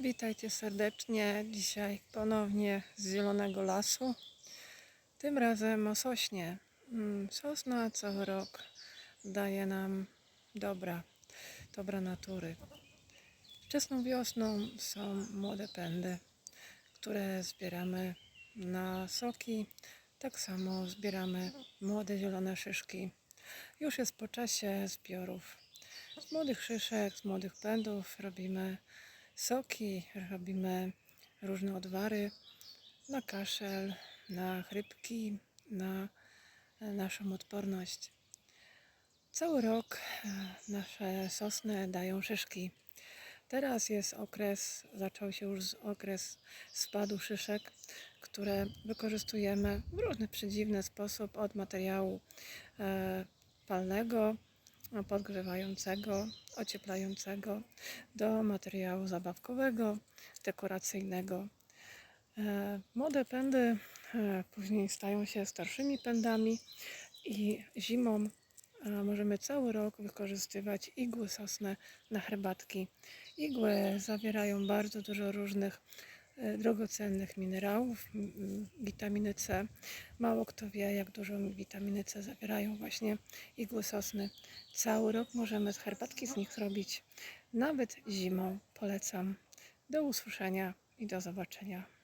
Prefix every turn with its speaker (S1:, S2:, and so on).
S1: Witajcie serdecznie. Dzisiaj ponownie z Zielonego Lasu. Tym razem o sośnie. Mm, Sosna cały rok daje nam dobra, dobra natury. Wczesną wiosną są młode pędy, które zbieramy na soki. Tak samo zbieramy młode zielone szyszki. Już jest po czasie zbiorów. Z młodych szyszek, z młodych pędów robimy soki, robimy różne odwary na kaszel, na chrypki, na naszą odporność. Cały rok e, nasze sosny dają szyszki. Teraz jest okres, zaczął się już okres spadu szyszek, które wykorzystujemy w różny przedziwny sposób od materiału e, palnego, podgrzewającego, ocieplającego do materiału zabawkowego, dekoracyjnego. E, Młode pędy e, później stają się starszymi pędami i zimą możemy cały rok wykorzystywać igły sosne na herbatki. Igły zawierają bardzo dużo różnych drogocennych minerałów, witaminy C. Mało kto wie, jak dużo witaminy C zawierają właśnie igły sosny. Cały rok możemy z herbatki z nich zrobić, nawet zimą. Polecam. Do usłyszenia i do zobaczenia.